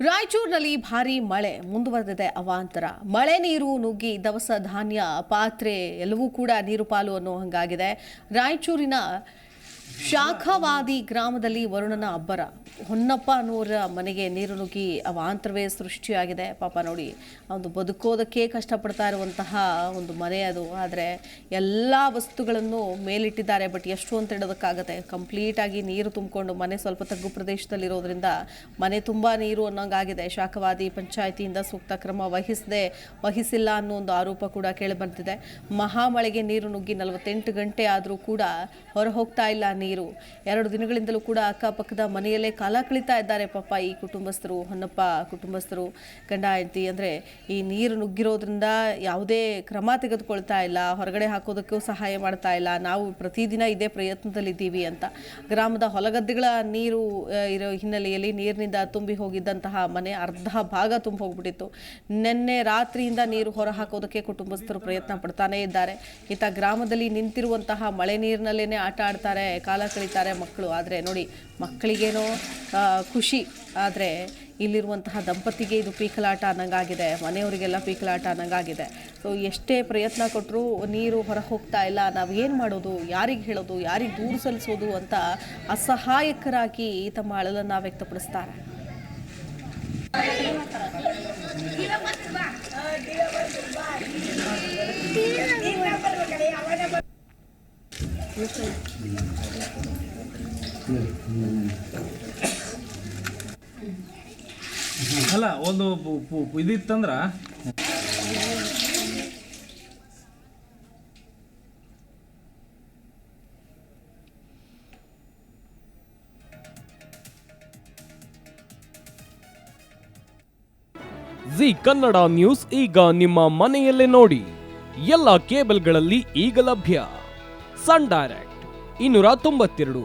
ರಾಯಚೂರಿನಲ್ಲಿ ಭಾರಿ ಮಳೆ ಮುಂದುವರೆದಿದೆ ಅವಾಂತರ. ಮಳೆ ನೀರು ನುಗ್ಗಿ ದವಸ ಧಾನ್ಯ, ಪಾತ್ರೆ ಎಲ್ಲವೂ ಕೂಡ ನೀರು ಪಾಲು ಅನ್ನೋ ಹಂಗಾಗಿದೆ. ರಾಯಚೂರಿನ ಶಾಖವಾದಿ ಗ್ರಾಮದಲ್ಲಿ ವರುಣನ ಅಬ್ಬರ. ಹೊನ್ನಪ್ಪ ಅನ್ನೋರ ಮನೆಗೆ ನೀರು ನುಗ್ಗಿ ಅವಾಂತರವೇ ಸೃಷ್ಟಿಯಾಗಿದೆ. ಪಾಪ ನೋಡಿ ಒಂದು ಬದುಕೋದಕ್ಕೆ ಕಷ್ಟಪಡ್ತಾ ಇರುವಂತಹ ಒಂದು ಮನೆ ಅದು. ಆದರೆ ಎಲ್ಲ ವಸ್ತುಗಳನ್ನು ಮೇಲಿಟ್ಟಿದ್ದಾರೆ, ಬಟ್ ಎಷ್ಟು ಅಂತ ಹೇಳೋದಕ್ಕಾಗತ್ತೆ. ಕಂಪ್ಲೀಟಾಗಿ ನೀರು ತುಂಬಿಕೊಂಡು ಮನೆ ಸ್ವಲ್ಪ ತಗ್ಗು ಪ್ರದೇಶದಲ್ಲಿರೋದ್ರಿಂದ ಮನೆ ತುಂಬ ನೀರು ಅನ್ನೋಂಗಾಗಿದೆ. ಶಾಖವಾದಿ ಪಂಚಾಯಿತಿಯಿಂದ ಸೂಕ್ತ ಕ್ರಮ ವಹಿಸದೆ, ವಹಿಸಿಲ್ಲ ಅನ್ನೋ ಒಂದು ಆರೋಪ ಕೂಡ ಕೇಳಿಬಂದಿದೆ. ಮಹಾಮಳೆಗೆ ನೀರು ನುಗ್ಗಿ ನಲವತ್ತೆಂಟು ಗಂಟೆ ಆದರೂ ಕೂಡ ಹೊರ ಹೋಗ್ತಾ ಇಲ್ಲ ನೀರು. ಎರಡು ದಿನಗಳಿಂದಲೂ ಕೂಡ ಅಕ್ಕಪಕ್ಕದ ಮನೆಯಲ್ಲೇ ಕಾಲ ಕಳೀತಾ ಇದ್ದಾರೆ ಪಾಪ ಈ ಕುಟುಂಬಸ್ಥರು ಹೊನ್ನಪ್ಪ ಕುಟುಂಬಸ್ಥರು, ಗಂಡ ಹೆಂಡತಿ. ಅಂದರೆ ಈ ನೀರು ನುಗ್ಗಿರೋದ್ರಿಂದ ಯಾವುದೇ ಕ್ರಮ ತೆಗೆದುಕೊಳ್ತಾ ಇಲ್ಲ, ಹೊರಗಡೆ ಹಾಕೋದಕ್ಕೂ ಸಹಾಯ ಮಾಡ್ತಾ ಇಲ್ಲ. ನಾವು ಪ್ರತಿದಿನ ಇದೇ ಪ್ರಯತ್ನದಲ್ಲಿದ್ದೀವಿ ಅಂತ. ಗ್ರಾಮದ ಹೊಲಗದ್ದೆಗಳ ನೀರು ಇರೋ ಹಿನ್ನೆಲೆಯಲ್ಲಿ ನೀರಿನಿಂದ ತುಂಬಿ ಹೋಗಿದ್ದಂತಹ ಮನೆ ಅರ್ಧ ಭಾಗ ತುಂಬಿ ಹೋಗ್ಬಿಟ್ಟಿತ್ತು. ನಿನ್ನೆ ರಾತ್ರಿಯಿಂದ ನೀರು ಹೊರ ಹಾಕೋದಕ್ಕೆ ಕುಟುಂಬಸ್ಥರು ಪ್ರಯತ್ನ ಪಡ್ತಾನೇ ಇದ್ದಾರೆ. ಈತ ಗ್ರಾಮದಲ್ಲಿ ನಿಂತಿರುವಂತಹ ಮಳೆ ನೀರಿನಲ್ಲೇ ಆಟ ಆಡ್ತಾರೆ, ಕಾಲ ಕಳೀತಾರೆ ಮಕ್ಕಳು. ಆದರೆ ನೋಡಿ, ಮಕ್ಕಳಿಗೇನೋ ಖುಷಿ. ಆದರೆ ಇಲ್ಲಿರುವಂತಹ ದಂಪತಿಗೆ ಇದು ಪೀಕಲಾಟ ಅನ್ನಂಗಾಗಿದೆ. ಮನೆಯವರಿಗೆಲ್ಲ ಪೀಕಲಾಟ ಅನ್ನಂಗಾಗಿದೆ. ಸೊ ಎಷ್ಟೇ ಪ್ರಯತ್ನ ಕೊಟ್ಟರೂ ನೀರು ಹೊರ ಹೋಗ್ತಾ ಇಲ್ಲ. ನಾವು ಏನು ಮಾಡೋದು? ಯಾರಿಗೆ ಹೇಳೋದು? ಯಾರಿಗೆ ದೂರು ಸಲ್ಲಿಸೋದು ಅಂತ ಅಸಹಾಯಕರಾಗಿ ತಮ್ಮ ಅಳಲನ್ನು ವ್ಯಕ್ತಪಡಿಸ್ತಾರೆ. ಅಲ್ಲ, ಒಂದು ಇದಿತ್ತಂದ್ರ? ಜಿ ಕನ್ನಡ ನ್ಯೂಸ್ ಈಗ ನಿಮ್ಮ ಮನೆಯಲ್ಲೇ ನೋಡಿ. ಎಲ್ಲ ಕೇಬಲ್ಗಳಲ್ಲಿ ಈಗ ಲಭ್ಯ. ಸನ್ ಡೈರೆಕ್ಟ್, ಇನ್ನೂರ ತೊಂಬತ್ತೆರಡು.